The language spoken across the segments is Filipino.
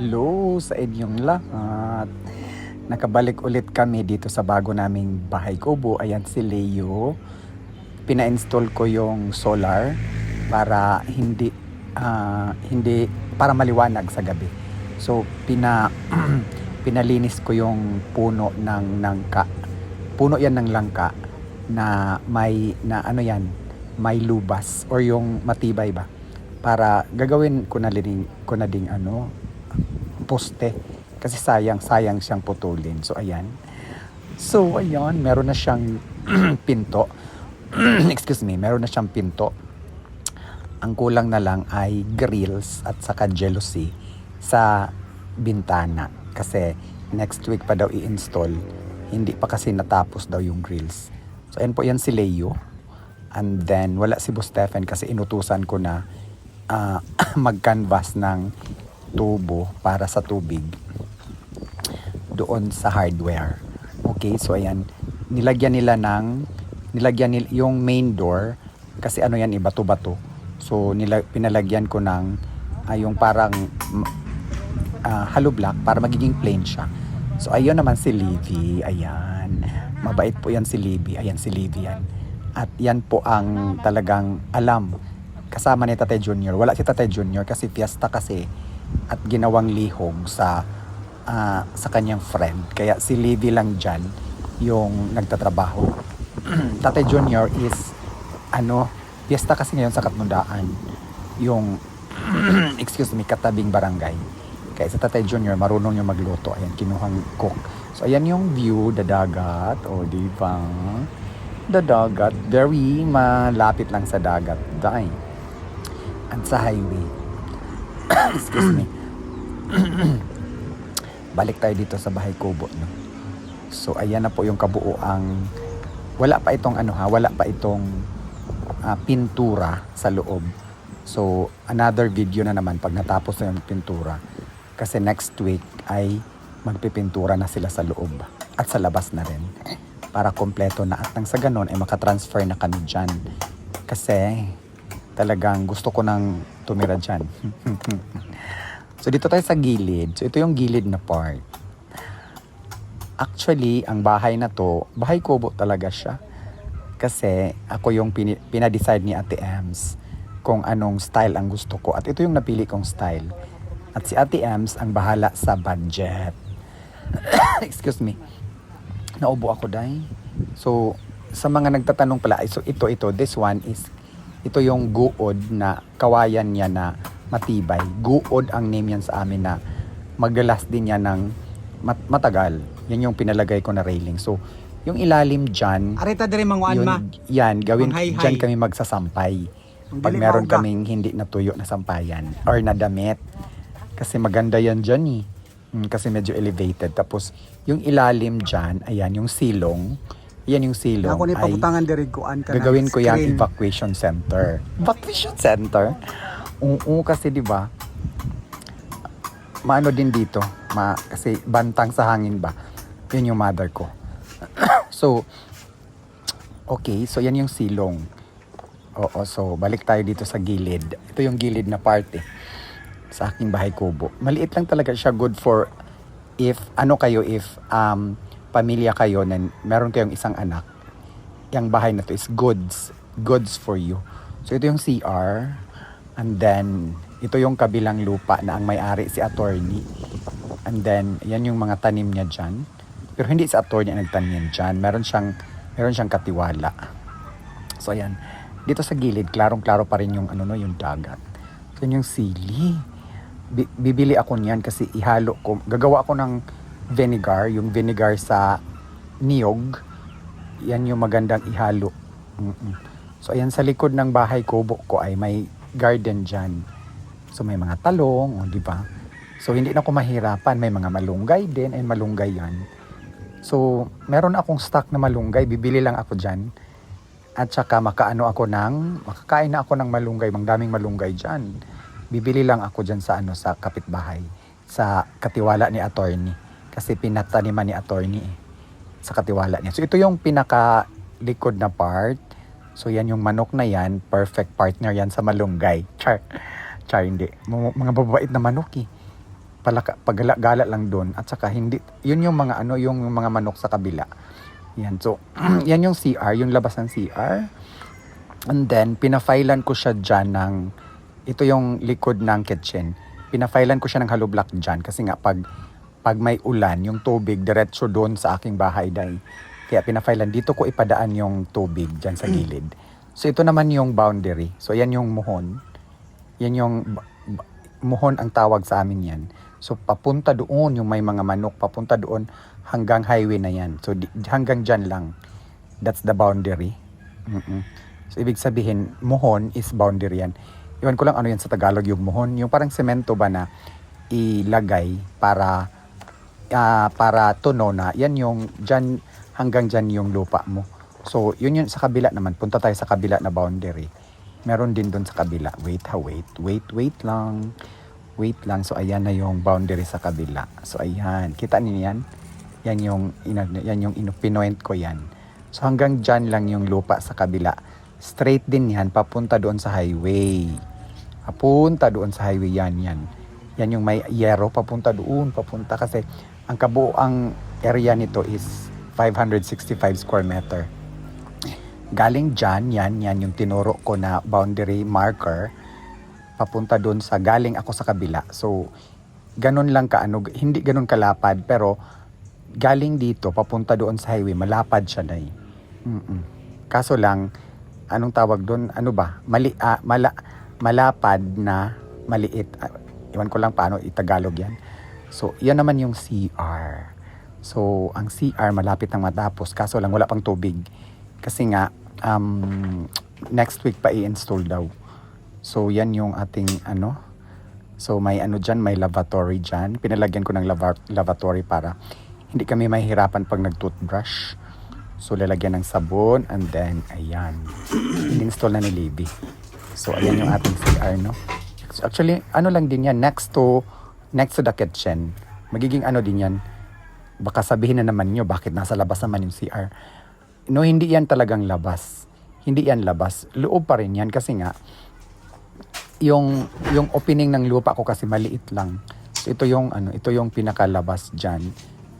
Hello sa inyong lahat. Nakabalik ulit kami dito sa bago naming bahay kubo. Ayan si Leo. Pina-install ko yung solar para hindi ah, hindi para maliwanag sa gabi. So pina pinalinis ko yung puno ng nangka. Puno yan ng langka na may na ano yan, may lubas or yung matibay ba para gagawin ko na din ko na ding ano poste. Kasi sayang sayang siyang putulin. So ayan. So ayan meron na siyang pinto. Excuse me meron na siyang pinto. Ang kulang na lang ay grills at saka jealousy sa bintana. Kasi next week pa daw i-install. Hindi pa kasi natapos daw yung grills. So ayan po yan si Leo. And then wala si Boss Stephen kasi inutusan ko na ah, mag-canvas ng tubo para sa tubig doon sa hardware. Okay, so ayan, nilagyan nila ng nilagyan nila yung main door kasi ano yan, ibato-bato. So nila, pinalagyan ko ng ah, yung parang ah, hollow block para magiging plain siya. So ayun naman si Livy, ayan. Mabait po yan si Livy, ayan si Livy yan. At yan po ang talagang alam kasama ni Tatay Junior. Wala si Tatay Junior kasi fiesta kasi at ginawang lihog sa ah, sa kanyang friend. Kaya si Livy lang dyan yung nagtatrabaho. Tatay Junior is ano, fiesta kasi ngayon sa Katmundaan. Yung excuse me, katabing barangay. Kaya sa Tatay Junior, marunong yung magluto. Ayan, kinuhang cook. So, ayan yung view, the dagat. O, di ba? The dagat. Very malapit lang sa dagat. Dahil. At sa highway. Excuse me. Balik tayo dito sa bahay kubo. No? So, ayan na po yung kabuuang wala pa itong ano ha, wala pa itong ah, pintura sa loob. So, another video na naman pag natapos na yung pintura. Kasi next week ay magpipintura na sila sa loob at sa labas na rin para kompleto na at nang sa ganon ay makatransfer na kami dyan. Kasi talagang gusto ko nang tumira dyan. so dito tayo sa gilid. So ito yung gilid na part. Actually, ang bahay na to, bahay kubo talaga siya. Kasi ako yung pini- pinadecide ni Ate Ems kung anong style ang gusto ko. At ito yung napili kong style. At si Ate Ems ang bahala sa budget. Excuse me. Naubo ako, Day. So, sa mga nagtatanong pala, so ito, ito, this one is, ito yung guod na kawayan niya na matibay. Guod ang name yan sa amin na maglalas din yan ng mat- matagal. Yan yung pinalagay ko na railing. So, yung ilalim dyan, Arita diri manguan yun, ma. yan, gawin, Manghay-hay. dyan kami magsasampay. Ang Pag dili meron mauga. kaming hindi natuyo na sampayan or na damit. Kasi maganda yan dyan eh. Mm, kasi medyo elevated. Tapos, yung ilalim dyan, ayan, yung silong. Yan yung silong Ako ni pabutangan diri kuan ka gagawin ko yung screen. evacuation center. Evacuation center? Oo, kasi di ba? Maano din dito, ma, kasi bantang sa hangin ba? Yun yung mother ko. so, okay, so yan yung silong. Oo, so balik tayo dito sa gilid. Ito yung gilid na part eh, sa aking bahay kubo. Maliit lang talaga siya, good for if, ano kayo, if um, pamilya kayo na meron kayong isang anak, yung bahay na to is goods, goods for you. So ito yung CR, and then ito yung kabilang lupa na ang may-ari si attorney. And then, yan yung mga tanim niya dyan. Pero hindi si attorney ang nagtanim yan dyan. Meron siyang, meron siyang katiwala. So, ayan. Dito sa gilid, klarong-klaro pa rin yung, ano no, yung dagat. So, yun yung sili. Bi- bibili ako niyan kasi ihalo ko. Gagawa ako ng vinegar, yung vinegar sa niyog. Yan yung magandang ihalo. Mm-mm. So, ayan sa likod ng bahay kubo ko ay may garden dyan. So, may mga talong, o, di ba? So, hindi na ako mahirapan. May mga malunggay din, ay malunggay yan. So, meron akong stock na malunggay. Bibili lang ako dyan. At saka makaano ako ng, makakain na ako ng malunggay. Mang daming malunggay dyan. Bibili lang ako dyan sa ano sa kapitbahay. Sa katiwala ni attorney. Kasi pinataniman ni attorney eh. Sa katiwala niya. So, ito yung pinaka likod na part. So, yan yung manok na yan. Perfect partner yan sa malunggay. Char. Char, hindi. Mga mga babait na manok eh. palaka, paggala lang doon at saka hindi yun yung mga ano yung mga manok sa kabila yan so yan yung CR yung labas ng CR and then pinafailan ko siya dyan ng ito yung likod ng kitchen pinafailan ko siya ng hollow block dyan kasi nga pag pag may ulan yung tubig diretso doon sa aking bahay dahil kaya pinafailan dito ko ipadaan yung tubig dyan sa gilid so ito naman yung boundary so yan yung muhon yan yung muhon ang tawag sa amin yan. So papunta doon yung may mga manok, papunta doon hanggang highway na yan. So di, hanggang dyan lang. That's the boundary. Mm-mm. So ibig sabihin, muhon is boundary yan. Iwan ko lang ano yan sa Tagalog yung muhon. Yung parang semento ba na ilagay para ah, para tuno na. Yan yung dyan, hanggang dyan yung lupa mo. So yun yun sa kabila naman. Punta tayo sa kabila na boundary meron din doon sa kabila. Wait ha, wait. Wait, wait lang. Wait lang. So, ayan na yung boundary sa kabila. So, ayan. Kita niyo yan? Yan yung, yan yung ino, pinoint ko yan. So, hanggang dyan lang yung lupa sa kabila. Straight din yan, papunta doon sa highway. Papunta doon sa highway yan, yan. Yan yung may yero, papunta doon, papunta. Kasi, ang kabuang area nito is 565 square meter galing dyan, yan, yan yung tinuro ko na boundary marker, papunta doon sa galing ako sa kabila. So, ganun lang ka, ano, hindi ganun kalapad, pero galing dito, papunta doon sa highway, malapad siya na mm Kaso lang, anong tawag doon, ano ba, mali, ah, mala, malapad na maliit. Ah, iwan ko lang paano itagalog yan. So, yan naman yung CR. So, ang CR malapit nang matapos, kaso lang wala pang tubig. Kasi nga, um, next week pa i-install daw. So, yan yung ating ano. So, may ano dyan, may lavatory dyan. Pinalagyan ko ng lava- lavatory para hindi kami mahihirapan pag nag-toothbrush. So, lalagyan ng sabon and then, ayan. In-install na ni Libby. So, ayan yung ating CR, no? So, actually, ano lang din yan, next to, next to the kitchen. Magiging ano din yan, baka sabihin na naman nyo, bakit nasa labas naman yung CR? No, hindi yan talagang labas. Hindi yan labas. Loob pa rin yan kasi nga, yung, yung opening ng lupa ko kasi maliit lang. So, ito yung, ano, ito yung pinakalabas dyan.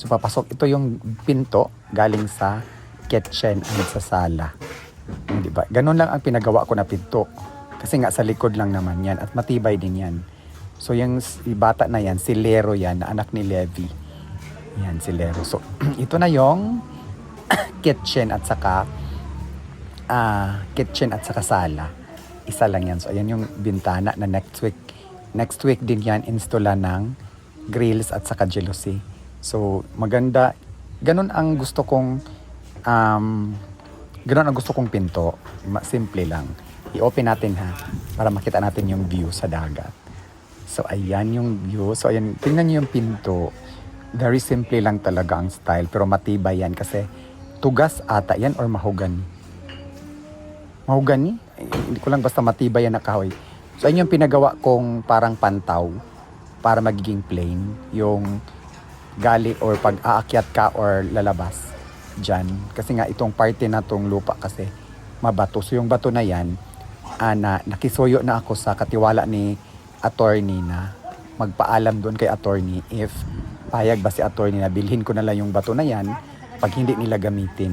So, papasok, ito yung pinto galing sa kitchen and sa sala. Di ba? Ganun lang ang pinagawa ko na pinto. Kasi nga sa likod lang naman yan at matibay din yan. So yung bata na yan, si Lero yan, na anak ni Levi. Yan, si Lero. So ito na yung kitchen at saka ah kitchen at saka sala. Isa lang yan. So ayan yung bintana na next week. Next week din yan installan ng grills at saka jealousy. So maganda. Ganun ang gusto kong um, ganun ang gusto kong pinto. Simple lang. I-open natin ha para makita natin yung view sa dagat. So ayan yung view. So ayan, tingnan niyo yung pinto. Very simple lang talaga ang style pero matibay yan kasi tugas ata yan or mahogany. Mahogany? Eh, Hindi ko lang basta matibay yan na kahoy. So ayun yung pinagawa kong parang pantaw para magiging plain yung gali or pag aakyat ka or lalabas dyan. Kasi nga itong parte na tong lupa kasi mabato. So yung bato na yan, ah, na, nakisuyo na ako sa katiwala ni attorney na magpaalam doon kay attorney if payag ba si attorney na bilhin ko na lang yung bato na yan pag hindi nila gamitin.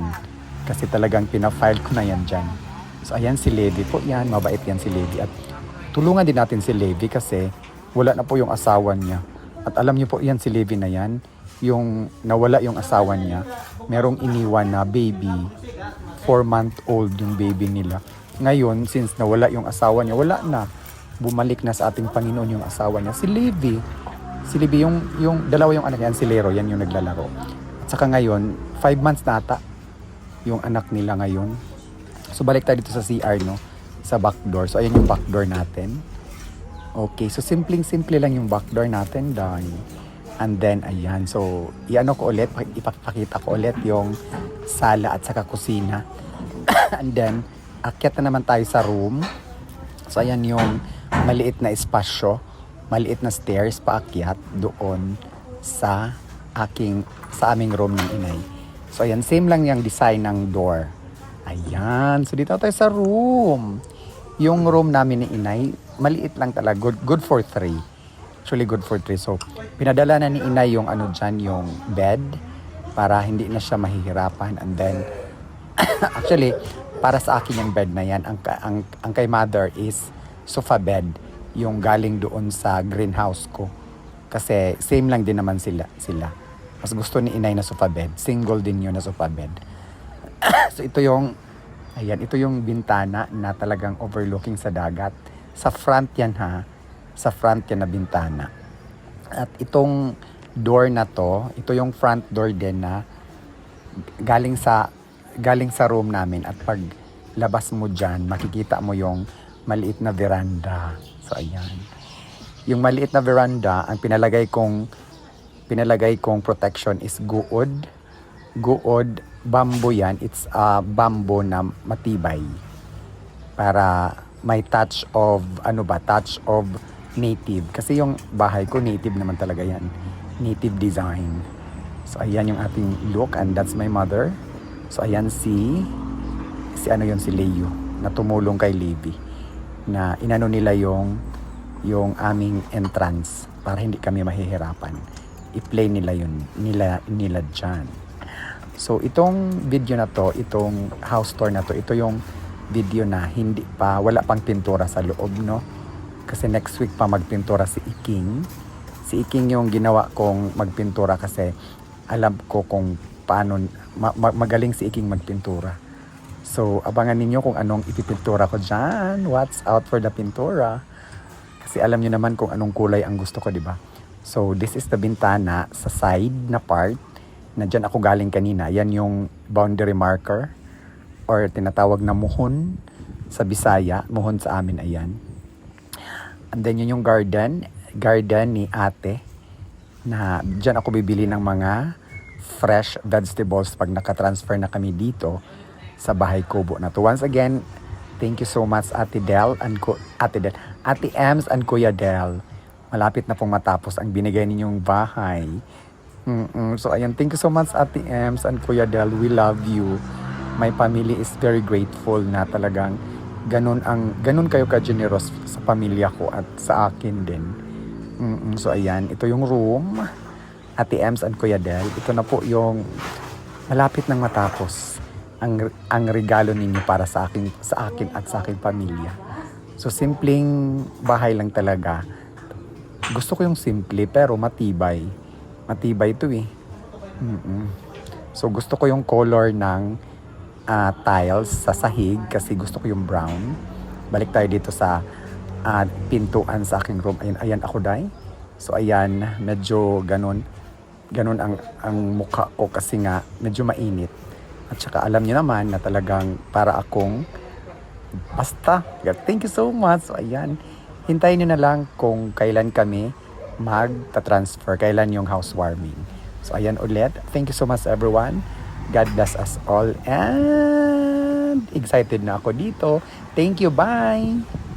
Kasi talagang pinafile ko na yan dyan. So ayan si Levi po yan, mabait yan si Levi. At tulungan din natin si Levi kasi wala na po yung asawa niya. At alam niyo po yan si Levi na yan, yung nawala yung asawa niya, merong iniwan na baby, 4 month old yung baby nila. Ngayon, since nawala yung asawa niya, wala na. Bumalik na sa ating Panginoon yung asawa niya. Si Levi, si Levi, yung, yung dalawa yung anak yan, si Lero, yan yung naglalaro. At saka ngayon, 5 months na ata yung anak nila ngayon. So balik tayo dito sa CR, no? Sa back door. So ayan yung back door natin. Okay, so simpleng-simple lang yung back door natin, dahil. And then, ayan. So, iano ko ulit, ipapakita ko ulit yung sala at saka kusina. And then, akyat na naman tayo sa room. So, ayan yung maliit na espasyo, maliit na stairs paakyat doon sa aking sa aming room ng inay. So, ayan, same lang yung design ng door. Ayan. So, dito tayo sa room. Yung room namin ni inay, maliit lang talaga. Good, good for three. actually good for three. So, pinadala na ni inay yung ano dyan, yung bed para hindi na siya mahihirapan. And then, actually, para sa akin yung bed na yan, ang, ang, ang kay mother is sofa bed, yung galing doon sa greenhouse ko. Kasi same lang din naman sila. sila. Mas gusto ni inay na sofa bed. Single din yun na sofa bed. so ito yung, ayan, ito yung bintana na talagang overlooking sa dagat. Sa front yan ha. Sa front yan na bintana. At itong door na to, ito yung front door din na galing sa galing sa room namin at pag labas mo dyan, makikita mo yung maliit na veranda. So ayan. Yung maliit na veranda, ang pinalagay kong pinalagay kong protection is guod. Guod, bamboo yan. It's a bamboo na matibay. Para may touch of, ano ba, touch of native. Kasi yung bahay ko, native naman talaga yan. Native design. So, ayan yung ating look and that's my mother. So, ayan si, si ano yun, si Leo na tumulong kay Levi na inano nila yung yung aming entrance para hindi kami mahihirapan. I-play nila yun, nila, nila dyan. So, itong video na to, itong house tour na to, ito yung video na hindi pa, wala pang pintura sa loob, no? Kasi next week pa magpintura si Iking. Si Iking yung ginawa kong magpintura kasi alam ko kung paano, ma- ma- magaling si Iking magpintura. So, abangan ninyo kung anong ipipintura ko dyan. Watch out for the pintura. Kasi alam nyo naman kung anong kulay ang gusto ko, di ba? So, this is the bintana sa side na part na dyan ako galing kanina. Yan yung boundary marker or tinatawag na muhon sa Bisaya. Muhon sa amin, ayan. And then yun yung garden. Garden ni ate na dyan ako bibili ng mga fresh vegetables pag nakatransfer na kami dito sa bahay kubo na to. Once again, thank you so much Ate Del and Ku- Ate Del, Ate Ems and Kuya Del. Malapit na pong matapos ang binigay ninyong bahay. Mm-mm. So ayan, thank you so much Ate Ems and Kuya Del. We love you. My family is very grateful na talagang ganun ang ganun kayo ka-generous sa pamilya ko at sa akin din. Mm-mm. So ayan, ito yung room. Ate Ems and Kuya Del. Ito na po yung malapit nang matapos ang ang regalo ninyo para sa akin sa akin at sa aking pamilya. So simpleng bahay lang talaga. Gusto ko yung simple pero matibay. Matibay ito eh. Mm-mm. So gusto ko yung color ng ah, tiles sa sahig kasi gusto ko yung brown. Balik tayo dito sa ah, pintuan sa aking room. Ayan, ayan ako dai. So ayan, medyo ganun. Ganun ang, ang mukha ko kasi nga medyo mainit. At saka alam niyo naman na talagang para akong basta. Thank you so much. So, ayan. Hintayin niyo na lang kung kailan kami magta-transfer, kailan yung housewarming. So ayan ulit. Thank you so much everyone. God bless us all and excited na ako dito. Thank you. Bye.